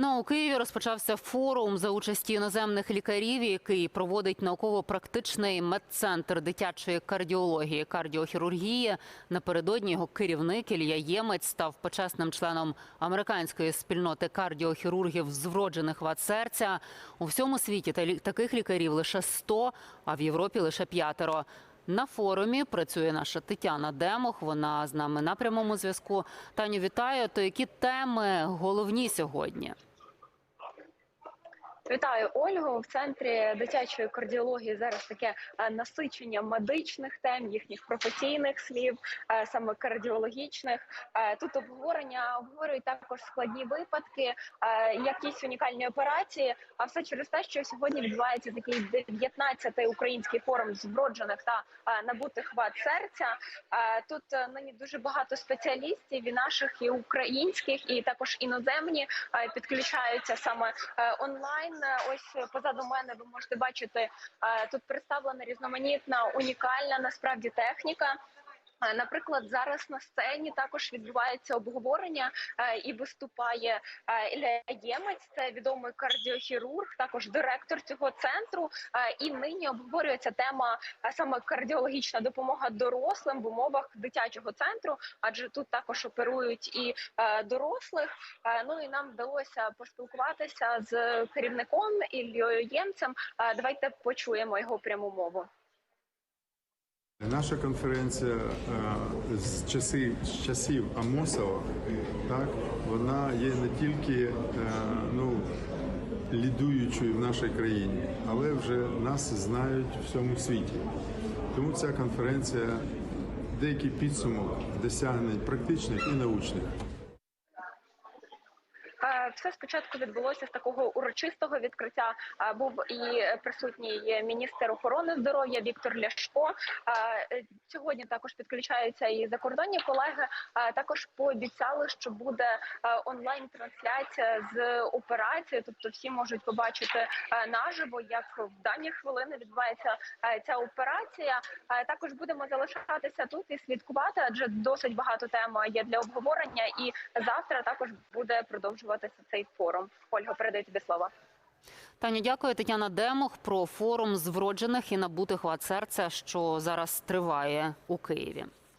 Ну, у Києві розпочався форум за участі іноземних лікарів, який проводить науково-практичний медцентр дитячої кардіології, кардіохірургії. Напередодні його керівник Ілля Ємець став почесним членом американської спільноти кардіохірургів з вроджених вад серця. У всьому світі та- таких лікарів лише 100, а в Європі лише п'ятеро. На форумі працює наша Тетяна Демох. Вона з нами на прямому зв'язку. Таню, вітаю. То які теми головні сьогодні? Вітаю Ольгу в центрі дитячої кардіології. Зараз таке е, насичення медичних тем, їхніх професійних слів, е, саме кардіологічних. Е, Тут обговорення обговорюють також складні випадки, якісь унікальні операції. А все через те, що сьогодні відбувається такий 19-й український форум з вроджених та набутих вад серця. Тут нині дуже багато спеціалістів і наших, і українських, і також іноземні підключаються саме онлайн. Е, Ось позаду мене ви можете бачити е, тут представлена різноманітна унікальна насправді техніка. Е, Наприклад, зараз на сцені також відбувається обговорення е, і виступає е, Ілля Ємець, це відомий кардіохірург, також директор цього центру. І нині обговорюється тема саме кардіологічна допомога дорослим в умовах дитячого центру, адже тут також оперують і дорослих. Ну і нам вдалося поспілкуватися з керівником Іллею Ємцем. Давайте почуємо його пряму мову. Наша конференція е, з часи з часів Амосова, так вона є не тільки е, ну лідуючою в нашій країні, але вже нас знають в всьому світі. Тому ця конференція деякий підсумок досягнень практичних і научних. Е, Все спочатку відбулося з такого урочистого відкриття. Е, Був і присутній міністр охорони здоров'я Віктор Ляшко. Е, Сьогодні також підключаються і закордонні колеги. Також пообіцяли, що буде онлайн трансляція з операції, тобто всі можуть побачити наживо, як в дані хвилини відбувається ця операція. Також будемо залишатися тут і слідкувати, адже досить багато тем є для обговорення. І завтра також буде продовжуватися цей форум. Ольга, передаю тобі слово. Таня, дякую. Тетяна Демох про форум з вроджених і набутих вад серця, що зараз триває у Києві.